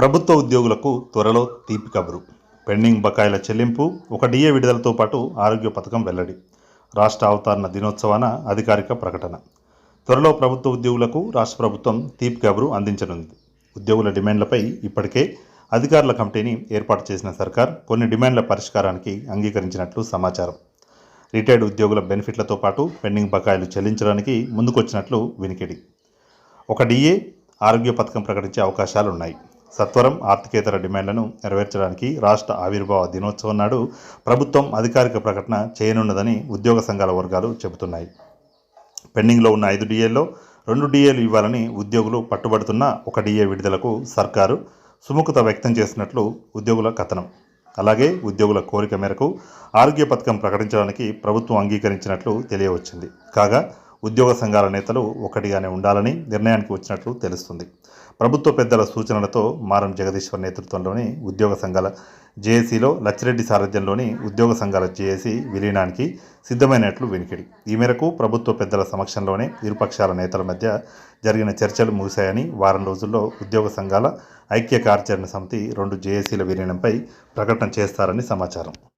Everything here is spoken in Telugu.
ప్రభుత్వ ఉద్యోగులకు త్వరలో తీపి కబురు. పెండింగ్ బకాయిల చెల్లింపు ఒక డిఏ విడుదలతో పాటు ఆరోగ్య పథకం వెల్లడి. రాష్ట్ర అవతరణ దినోత్సవాన అధికారిక ప్రకటన. త్వరలో ప్రభుత్వ ఉద్యోగులకు రాష్ట్ర ప్రభుత్వం తీపి కబురు అందించనుంది. ఉద్యోగుల డిమాండ్లపై ఇప్పటికే అధికారుల కమిటీని ఏర్పాటు చేసిన సర్కార్ కొన్ని డిమాండ్ల పరిష్కారానికి అంగీకరించినట్లు సమాచారం. రిటైర్డ్ ఉద్యోగుల బెనిఫిట్లతో పాటు పెండింగ్ బకాయిలు చెల్లించడానికి ముందుకొచ్చినట్లు వినికిడి. ఒక డిఏ ఆరోగ్య పథకం ప్రకటించే అవకాశాలున్నాయి. సత్వరం ఆర్థికేతర డిమాండ్లను నెరవేర్చడానికి రాష్ట్ర ఆవిర్భావ దినోత్సవం నాడు ప్రభుత్వం అధికారిక ప్రకటన చేయనున్నదని ఉద్యోగ సంఘాల వర్గాలు చెబుతున్నాయి. పెండింగ్లో ఉన్న ఐదు డిఏల్లో రెండు డిఏలు ఇవ్వాలని ఉద్యోగులు పట్టుబడుతున్న ఒక డిఏ విడుదలకు సర్కారు సుముఖత వ్యక్తం చేసినట్లు ఉద్యోగుల కథనం. అలాగే ఉద్యోగుల కోరిక మేరకు ఆరోగ్య పథకం ప్రకటించడానికి ప్రభుత్వం అంగీకరించినట్లు తెలియవచ్చింది. కాగా ఉద్యోగ సంఘాల నేతలు ఒకటిగానే ఉండాలని నిర్ణయానికి వచ్చినట్లు తెలుస్తుంది. ప్రభుత్వ పెద్దల సూచనలతో మారం జగదీశ్వర్ నేతృత్వంలోని ఉద్యోగ సంఘాల జేఏసీలో లచ్చిరెడ్డి సారథ్యంలోని ఉద్యోగ సంఘాల జేఏసీ విలీనానికి సిద్ధమైనట్లు వినికిడి. ఈ మేరకు ప్రభుత్వ పెద్దల సమక్షంలోనే ఇరుపక్షాల నేతల మధ్య జరిగిన చర్చలు ముగిశాయని వారం రోజుల్లో ఉద్యోగ సంఘాల ఐక్య కార్యాచరణ సమితి రెండు జేఏసీల విలీనంపై ప్రకటన చేస్తారని సమాచారం.